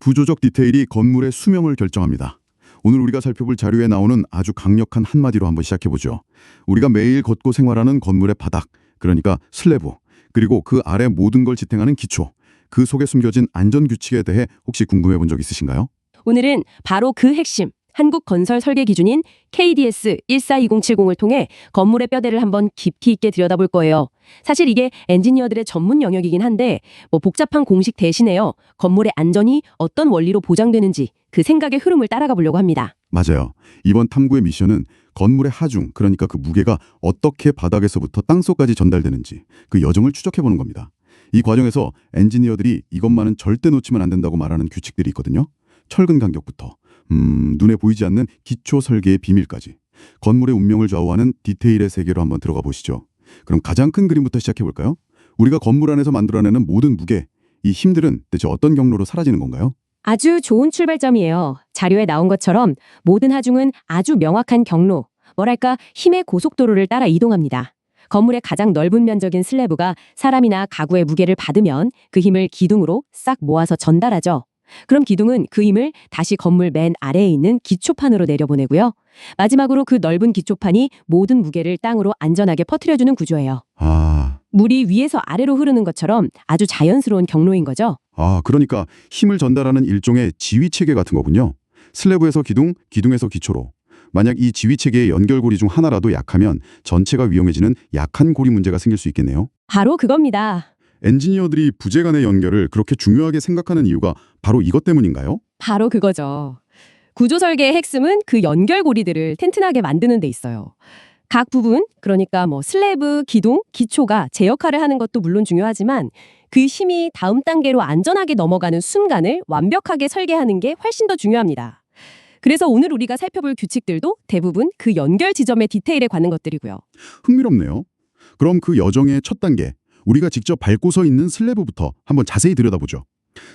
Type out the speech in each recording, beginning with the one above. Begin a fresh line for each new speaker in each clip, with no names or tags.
구조적 디테일이 건물의 수명을 결정합니다. 오늘 우리가 살펴볼 자료에 나오는 아주 강력한 한마디로 한번 시작해보죠. 우리가 매일 걷고 생활하는 건물의 바닥, 그러니까 슬래브, 그리고 그 아래 모든 걸 지탱하는 기초, 그 속에 숨겨진 안전규칙에 대해 혹시 궁금해 본 적 있으신가요?
오늘은 바로 그 핵심, 한국 건설 설계 기준인 KDS 142070을 통해 건물의 뼈대를 한번 깊이 있게 들여다볼 거예요. 사실 이게 엔지니어들의 전문 영역이긴 한데 뭐 복잡한 공식 대신에요. 건물의 안전이 어떤 원리로 보장되는지 그 생각의 흐름을 따라가 보려고 합니다.
맞아요. 이번 탐구의 미션은 건물의 하중, 그러니까 그 무게가 어떻게 바닥에서부터 땅속까지 전달되는지 그 여정을 추적해 보는 겁니다. 이 과정에서 엔지니어들이 이것만은 절대 놓치면 안 된다고 말하는 규칙들이 있거든요. 철근 간격부터 음, 눈에 보이지 않는 기초 설계의 비밀까지 건물의 운명을 좌우하는 디테일의 세계로 한번 들어가 보시죠. 그럼 가장 큰 그림부터 시작해 볼까요? 우리가 건물 안에서 만들어내는 모든 무게, 이 힘들은 대체 어떤 경로로 사라지는 건가요?
아주 좋은 출발점이에요. 자료에 나온 것처럼 모든 하중은 아주 명확한 경로, 뭐랄까 힘의 고속도로를 따라 이동합니다. 건물의 가장 넓은 면적인 슬래브가 사람이나 가구의 무게를 받으면 그 힘을 기둥으로 싹 모아서 전달하죠. 그럼 기둥은 그 힘을 다시 건물 맨 아래에 있는 기초판으로 내려보내고요. 마지막으로 그 넓은 기초판이 모든 무게를 땅으로 안전하게 퍼뜨려주는 구조예요.
아,
물이 위에서 아래로 흐르는 것처럼 아주 자연스러운 경로인 거죠.
아, 그러니까 힘을 전달하는 일종의 지휘 체계 같은 거군요. 슬래브에서 기둥, 기둥에서 기초로. 만약 이 지휘 체계의 연결고리 중 하나라도 약하면 전체가 위험해지는 약한 고리 문제가 생길 수 있겠네요.
바로 그겁니다.
엔지니어들이 부재 간의 연결을 그렇게 중요하게 생각하는 이유가 바로 이것 때문인가요?
바로 그거죠. 구조 설계의 핵심은 그 연결고리들을 튼튼하게 만드는 데 있어요. 각 부분, 그러니까 뭐 슬래브, 기둥, 기초가 제 역할을 하는 것도 물론 중요하지만 그 힘이 다음 단계로 안전하게 넘어가는 순간을 완벽하게 설계하는 게 훨씬 더 중요합니다. 그래서 오늘 우리가 살펴볼 규칙들도 대부분 그 연결 지점의 디테일에 관한 것들이고요.
흥미롭네요. 그럼 그 여정의 첫 단계, 우리가 직접 밟고 서 있는 슬래브부터 한번 자세히 들여다보죠.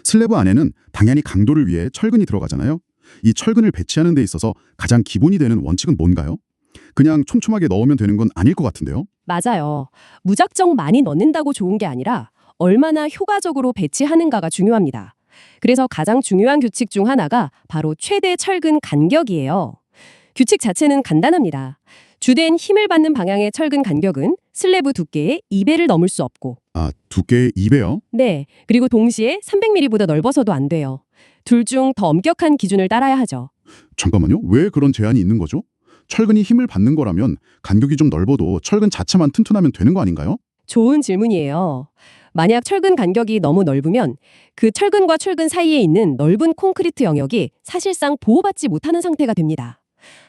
슬래브 안에는 당연히 강도를 위해 철근이 들어가잖아요. 이 철근을 배치하는 데 있어서 가장 기본이 되는 원칙은 뭔가요? 그냥 촘촘하게 넣으면 되는 건 아닐 것 같은데요.
맞아요. 무작정 많이 넣는다고 좋은 게 아니라 얼마나 효과적으로 배치하는가가 중요합니다. 그래서 가장 중요한 규칙 중 하나가 바로 최대 철근 간격이에요. 규칙 자체는 간단합니다. 주된 힘을 받는 방향의 철근 간격은 슬래브 두께의 2배를 넘을 수 없고
아, 두께의 2배요?
네, 그리고 동시에 300mm보다 넓어서도 안 돼요. 둘 중 더 엄격한 기준을 따라야 하죠.
잠깐만요. 왜 그런 제한이 있는 거죠? 철근이 힘을 받는 거라면 간격이 좀 넓어도 철근 자체만 튼튼하면 되는 거 아닌가요?
좋은 질문이에요. 만약 철근 간격이 너무 넓으면 그 철근과 철근 사이에 있는 넓은 콘크리트 영역이 사실상 보호받지 못하는 상태가 됩니다.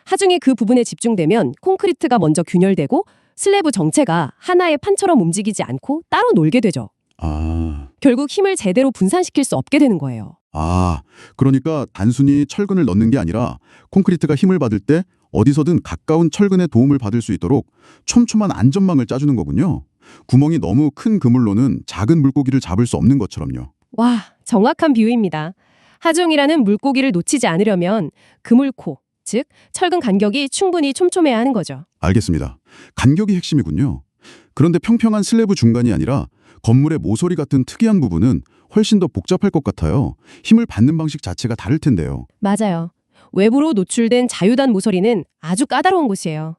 하중이 그 부분에 집중되면 콘크리트가 먼저 균열되고 슬래브 정체가 하나의 판처럼 움직이지 않고 따로 놀게 되죠.
아,
결국 힘을 제대로 분산시킬 수 없게 되는 거예요.
아, 그러니까 단순히 철근을 넣는 게 아니라 콘크리트가 힘을 받을 때 어디서든 가까운 철근의 도움을 받을 수 있도록 촘촘한 안전망을 짜주는 거군요. 구멍이 너무 큰 그물로는 작은 물고기를 잡을 수 없는 것처럼요.
와, 정확한 비유입니다. 하중이라는 물고기를 놓치지 않으려면 그물코, 즉 철근 간격이 충분히 촘촘해야 하는 거죠.
알겠습니다. 간격이 핵심이군요. 그런데 평평한 슬래브 중간이 아니라 건물의 모서리 같은 특이한 부분은 훨씬 더 복잡할 것 같아요. 힘을 받는 방식 자체가 다를 텐데요.
맞아요. 외부로 노출된 자유단 모서리는 아주 까다로운 곳이에요.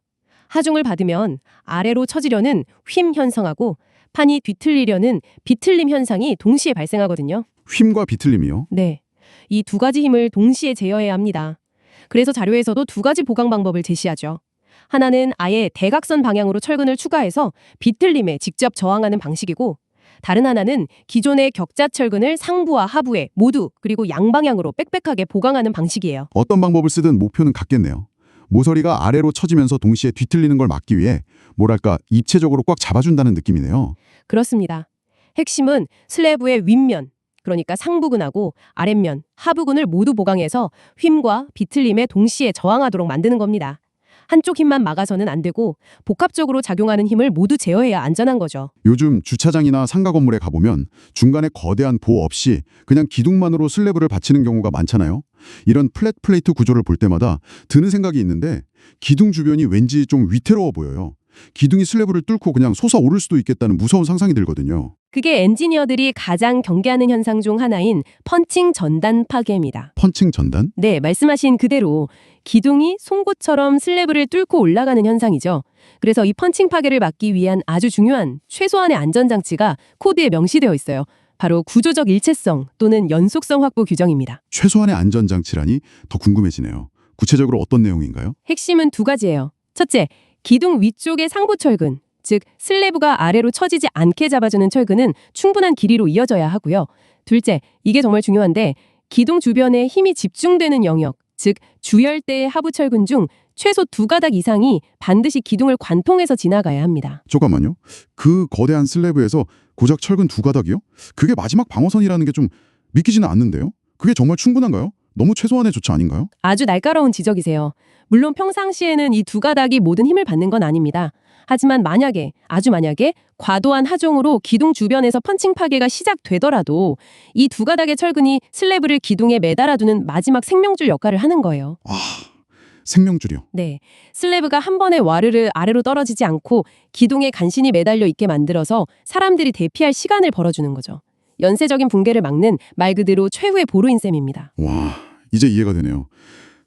하중을 받으면 아래로 처지려는 휨 현상하고 판이 뒤틀리려는 비틀림 현상이 동시에 발생하거든요.
휨과 비틀림이요.
네. 이 두 가지 힘을 동시에 제어해야 합니다. 그래서 자료에서도 두 가지 보강 방법을 제시하죠. 하나는 아예 대각선 방향으로 철근을 추가해서 비틀림에 직접 저항하는 방식이고 다른 하나는 기존의 격자 철근을 상부와 하부에 모두 그리고 양방향으로 빽빽하게 보강하는 방식이에요.
어떤 방법을 쓰든 목표는 같겠네요. 모서리가 아래로 처지면서 동시에 뒤틀리는 걸 막기 위해 뭐랄까 입체적으로 꽉 잡아준다는 느낌이네요.
그렇습니다. 핵심은 슬래브의 윗면, 그러니까 상부근하고 아랫면, 하부근을 모두 보강해서 휨과 비틀림에 동시에 저항하도록 만드는 겁니다. 한쪽 힘만 막아서는 안 되고 복합적으로 작용하는 힘을 모두 제어해야 안전한 거죠.
요즘 주차장이나 상가 건물에 가보면 중간에 거대한 보호 없이 그냥 기둥만으로 슬래브를 받치는 경우가 많잖아요. 이런 플랫 플레이트 구조를 볼 때마다 드는 생각이 있는데 기둥 주변이 왠지 좀 위태로워 보여요. 기둥이 슬래브를 뚫고 그냥 솟아오를 수도 있겠다는 무서운 상상이 들거든요.
그게 엔지니어들이 가장 경계하는 현상 중 하나인 펀칭 전단 파괴입니다.
펀칭 전단?
네, 말씀하신 그대로 기둥이 송곳처럼 슬래브를 뚫고 올라가는 현상이죠. 그래서 이 펀칭 파괴를 막기 위한 아주 중요한 최소한의 안전장치가 코드에 명시되어 있어요. 바로 구조적 일체성 또는 연속성 확보 규정입니다.
최소한의 안전장치라니 더 궁금해지네요. 구체적으로 어떤 내용인가요?
핵심은 두 가지예요. 첫째, 기둥 위쪽의 상부 철근, 즉 슬래브가 아래로 처지지 않게 잡아주는 철근은 충분한 길이로 이어져야 하고요. 둘째, 이게 정말 중요한데 기둥 주변에 힘이 집중되는 영역, 즉 주열대의 하부 철근 중 최소 두 가닥 이상이 반드시 기둥을 관통해서 지나가야 합니다.
잠깐만요. 그 거대한 슬래브에서 고작 철근 두 가닥이요? 그게 마지막 방어선이라는 게 좀 믿기지는 않는데요. 그게 정말 충분한가요? 너무 최소한의 조치 아닌가요?
아주 날카로운 지적이세요. 물론 평상시에는 이 두 가닥이 모든 힘을 받는 건 아닙니다. 하지만 만약에, 아주 만약에 과도한 하중으로 기둥 주변에서 펀칭 파괴가 시작되더라도 이 두 가닥의 철근이 슬래브를 기둥에 매달아두는 마지막 생명줄 역할을 하는 거예요.
아, 생명줄이요.
네. 슬래브가 한 번에 와르르 아래로 떨어지지 않고 기둥에 간신히 매달려 있게 만들어서 사람들이 대피할 시간을 벌어주는 거죠. 연쇄적인 붕괴를 막는 말 그대로 최후의 보루인 셈입니다.
와, 이제 이해가 되네요.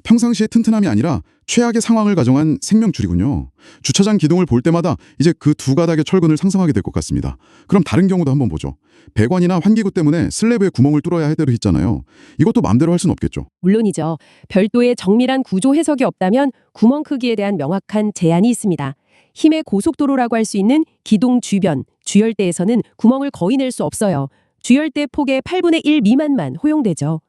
평상시의 튼튼함이 아니라 최악의 상황을 가정한 생명줄이군요. 주차장 기둥을 볼 때마다 이제 그 두 가닥의 철근을 상상하게 될 것 같습니다. 그럼 다른 경우도 한번 보죠. 배관이나 환기구 때문에 슬래브에 구멍을 뚫어야 해대로 했잖아요. 이것도 마음대로 할 수는 없겠죠.
물론이죠. 별도의 정밀한 구조 해석이 없다면 구멍 크기에 대한 명확한 제한이 있습니다. 힘의 고속도로라고 할 수 있는 기둥 주변, 주열대에서는 구멍을 거의 낼 수 없어요. 주열대 폭의 8분의 1 미만만 허용되죠.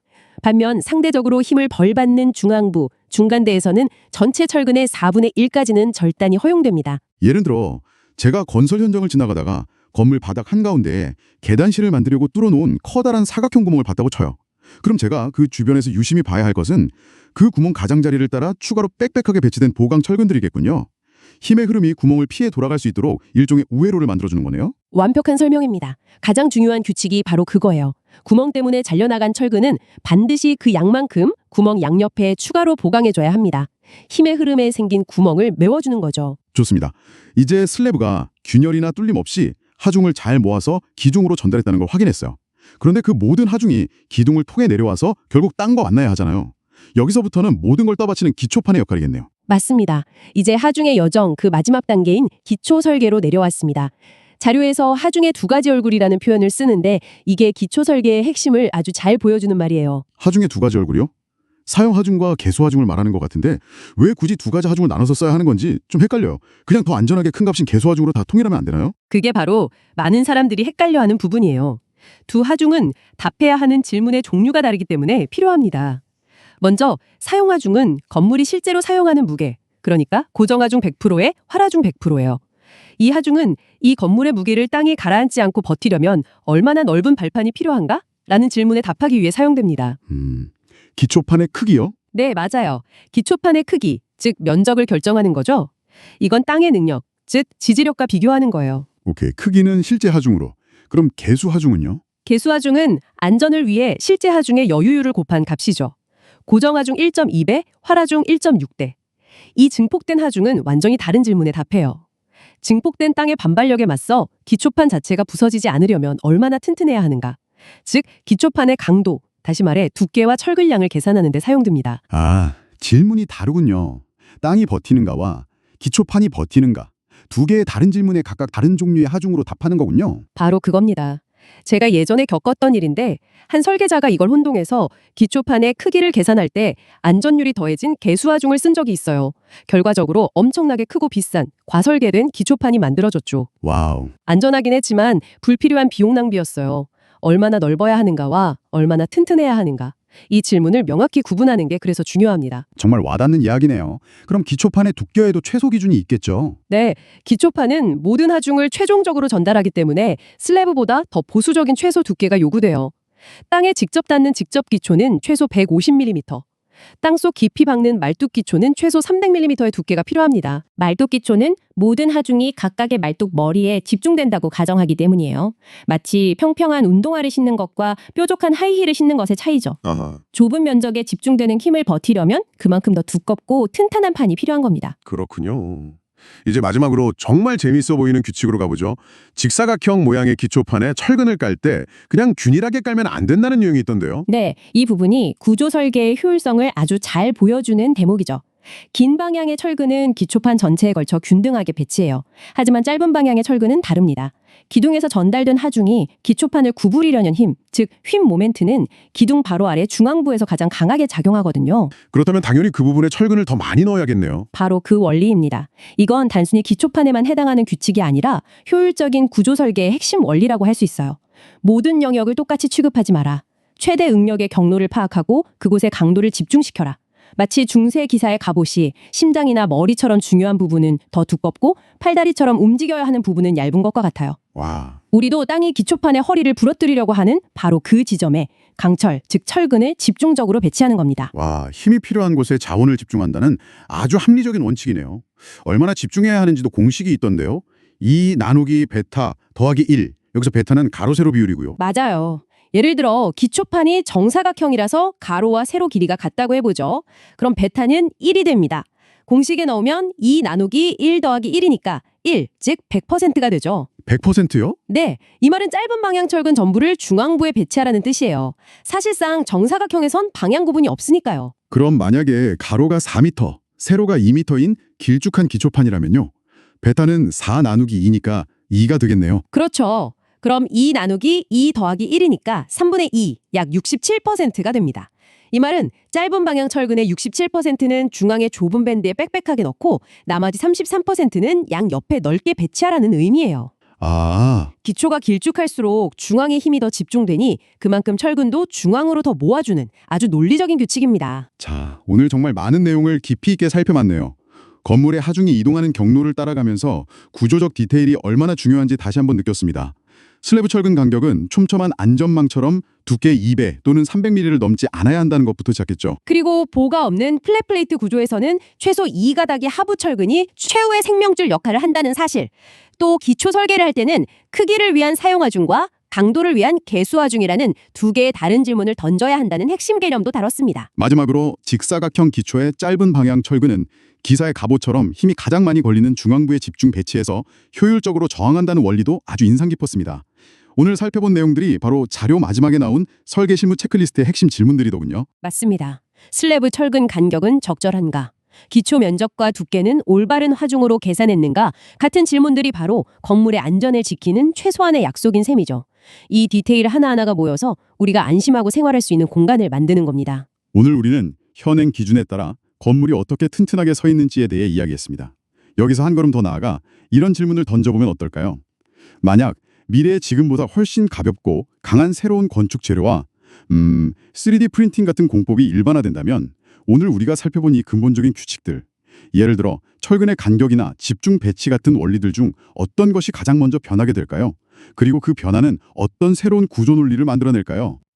반면 상대적으로 힘을 벌 받는 중앙부, 중간대에서는 전체 철근의 4분의 1까지는 절단이 허용됩니다.
예를 들어 제가 건설 현장을 지나가다가 건물 바닥 한가운데에 계단실을 만들려고 뚫어놓은 커다란 사각형 구멍을 봤다고 쳐요. 그럼 제가 그 주변에서 유심히 봐야 할 것은 그 구멍 가장자리를 따라 추가로 빽빽하게 배치된 보강 철근들이겠군요. 힘의 흐름이 구멍을 피해 돌아갈 수 있도록 일종의 우회로를 만들어주는 거네요.
완벽한 설명입니다. 가장 중요한 규칙이 바로 그거예요. 구멍 때문에 잘려나간 철근은 반드시 그 양만큼 구멍 양옆에 추가로 보강해줘야 합니다. 힘의 흐름에 생긴 구멍을 메워주는 거죠.
좋습니다. 이제 슬래브가 균열이나 뚫림 없이 하중을 잘 모아서 기둥으로 전달했다는 걸 확인했어요. 그런데 그 모든 하중이 기둥을 통해 내려와서 결국 땅과 만나야 하잖아요. 여기서부터는 모든 걸 떠받치는 기초판의 역할이겠네요.
맞습니다. 이제 하중의 여정 그 마지막 단계인 기초 설계로 내려왔습니다. 자료에서 하중의 두 가지 얼굴이라는 표현을 쓰는데 이게 기초 설계의 핵심을 아주 잘 보여주는 말이에요.
하중의 두 가지 얼굴이요? 사용 하중과 개수 하중을 말하는 것 같은데 왜 굳이 두 가지 하중을 나눠서 써야 하는 건지 좀 헷갈려요. 그냥 더 안전하게 큰 값인 개수 하중으로 다 통일하면 안 되나요?
그게 바로 많은 사람들이 헷갈려하는 부분이에요. 두 하중은 답해야 하는 질문의 종류가 다르기 때문에 필요합니다. 먼저 사용 하중은 건물이 실제로 사용하는 무게, 그러니까 고정 하중 100%에 활 하중 100%예요. 이 하중은 이 건물의 무게를 땅에 가라앉지 않고 버티려면 얼마나 넓은 발판이 필요한가? 라는 질문에 답하기 위해 사용됩니다.
음, 기초판의 크기요?
네, 맞아요. 기초판의 크기, 즉 면적을 결정하는 거죠. 이건 땅의 능력, 즉 지지력과 비교하는 거예요.
오케이, 크기는 실제 하중으로. 그럼 개수 하중은요?
개수 하중은 안전을 위해 실제 하중의 여유율을 곱한 값이죠. 고정 하중 1.2배, 활 하중 1.6대. 이 증폭된 하중은 완전히 다른 질문에 답해요. 증폭된 땅의 반발력에 맞서 기초판 자체가 부서지지 않으려면 얼마나 튼튼해야 하는가. 즉, 기초판의 강도, 다시 말해 두께와 철근량을 계산하는 데 사용됩니다.
아, 질문이 다르군요. 땅이 버티는가와 기초판이 버티는가. 두 개의 다른 질문에 각각 다른 종류의 하중으로 답하는 거군요.
바로 그겁니다. 제가 예전에 겪었던 일인데 한 설계자가 이걸 혼동해서 기초판의 크기를 계산할 때 안전율이 더해진 개수하중을 쓴 적이 있어요. 결과적으로 엄청나게 크고 비싼 과설계된 기초판이 만들어졌죠.
와우.
안전하긴 했지만 불필요한 비용 낭비였어요. 얼마나 넓어야 하는가와 얼마나 튼튼해야 하는가. 이 질문을 명확히 구분하는 게 그래서 중요합니다.
정말 와닿는 이야기네요. 그럼 기초판의 두께에도 최소 기준이 있겠죠?
네, 기초판은 모든 하중을 최종적으로 전달하기 때문에 슬래브보다 더 보수적인 최소 두께가 요구돼요. 땅에 직접 닿는 직접 기초는 최소 150mm, 땅속 깊이 박는 말뚝 기초는 최소 300mm의 두께가 필요합니다.
말뚝 기초는 모든 하중이 각각의 말뚝 머리에 집중된다고 가정하기 때문이에요. 마치 평평한 운동화를 신는 것과 뾰족한 하이힐을 신는 것의 차이죠.
아하,
좁은 면적에 집중되는 힘을 버티려면 그만큼 더 두껍고 튼튼한 판이 필요한 겁니다.
그렇군요.
이제 마지막으로 정말 재밌어 보이는 규칙으로 가보죠. 직사각형 모양의 기초판에 철근을 깔 때 그냥 균일하게 깔면 안 된다는 유형이 있던데요.
네, 이 부분이 구조 설계의 효율성을 아주 잘 보여주는 대목이죠. 긴 방향의 철근은 기초판 전체에 걸쳐 균등하게 배치해요. 하지만 짧은 방향의 철근은 다릅니다. 기둥에서 전달된 하중이 기초판을 구부리려는 힘, 즉 휨 모멘트는 기둥 바로 아래 중앙부에서 가장 강하게 작용하거든요.
그렇다면 당연히 그 부분에 철근을 더 많이 넣어야겠네요.
바로 그 원리입니다. 이건 단순히 기초판에만 해당하는 규칙이 아니라 효율적인 구조 설계의 핵심 원리라고 할 수 있어요. 모든 영역을 똑같이 취급하지 마라. 최대 응력의 경로를 파악하고 그곳의 강도를 집중시켜라. 마치 중세 기사의 갑옷이 심장이나 머리처럼 중요한 부분은 더 두껍고 팔다리처럼 움직여야 하는 부분은 얇은 것과 같아요.
와,
우리도 땅이 기초판의 허리를 부러뜨리려고 하는 바로 그 지점에 강철, 즉 철근을 집중적으로 배치하는 겁니다.
와, 힘이 필요한 곳에 자원을 집중한다는 아주 합리적인 원칙이네요. 얼마나 집중해야 하는지도 공식이 있던데요. 2 나누기 베타 더하기 1. 여기서 베타는 가로 세로 비율이고요.
맞아요. 예를 들어 기초판이 정사각형이라서 가로와 세로 길이가 같다고 해보죠. 그럼 베타는 1이 됩니다. 공식에 넣으면 2 나누기 1 더하기 1이니까 1, 즉 100%가 되죠.
100%요?
네, 이 말은 짧은 방향 철근 전부를 중앙부에 배치하라는 뜻이에요. 사실상 정사각형에선 방향 구분이 없으니까요.
그럼 만약에 가로가 4m, 세로가 2m인 길쭉한 기초판이라면요. 베타는 4 나누기 2니까 2가 되겠네요.
그렇죠. 그럼 2 나누기 2 더하기 1이니까 3분의 2, 약 67%가 됩니다. 이 말은 짧은 방향 철근의 67%는 중앙의 좁은 밴드에 빽빽하게 넣고 나머지 33%는 양 옆에 넓게 배치하라는 의미예요.
아,
기초가 길쭉할수록 중앙에 힘이 더 집중되니 그만큼 철근도 중앙으로 더 모아주는 아주 논리적인 규칙입니다.
자, 오늘 정말 많은 내용을 깊이 있게 살펴봤네요. 건물의 하중이 이동하는 경로를 따라가면서 구조적 디테일이 얼마나 중요한지 다시 한번 느꼈습니다. 슬래브 철근 간격은 촘촘한 안전망처럼 두께 2배 또는 300mm를 넘지 않아야 한다는 것부터 시작했죠.
그리고 보가 없는 플랫 플레이트 구조에서는 최소 2가닥의 하부 철근이 최후의 생명줄 역할을 한다는 사실. 또 기초 설계를 할 때는 크기를 위한 사용 하중과 강도를 위한 개수 하중이라는 두 개의 다른 질문을 던져야 한다는 핵심 개념도 다뤘습니다.
마지막으로 직사각형 기초의 짧은 방향 철근은 기사의 갑옷처럼 힘이 가장 많이 걸리는 중앙부에 집중 배치해서 효율적으로 저항한다는 원리도 아주 인상 깊었습니다. 오늘 살펴본 내용들이 바로 자료 마지막에 나온 설계 실무 체크리스트의 핵심 질문들이더군요.
맞습니다. 슬래브 철근 간격은 적절한가? 기초 면적과 두께는 올바른 화중으로 계산했는가? 같은 질문들이 바로 건물의 안전을 지키는 최소한의 약속인 셈이죠. 이 디테일 하나하나가 모여서 우리가 안심하고 생활할 수 있는 공간을 만드는 겁니다.
오늘 우리는 현행 기준에 따라 건물이 어떻게 튼튼하게 서 있는지에 대해 이야기했습니다. 여기서 한 걸음 더 나아가 이런 질문을 던져보면 어떨까요? 만약 미래의 지금보다 훨씬 가볍고 강한 새로운 건축 재료와 음, 3D 프린팅 같은 공법이 일반화된다면 오늘 우리가 살펴본 이 근본적인 규칙들 예를 들어 철근의 간격이나 집중 배치 같은 원리들 중 어떤 것이 가장 먼저 변하게 될까요? 그리고 그 변화는 어떤 새로운 구조 논리를 만들어낼까요?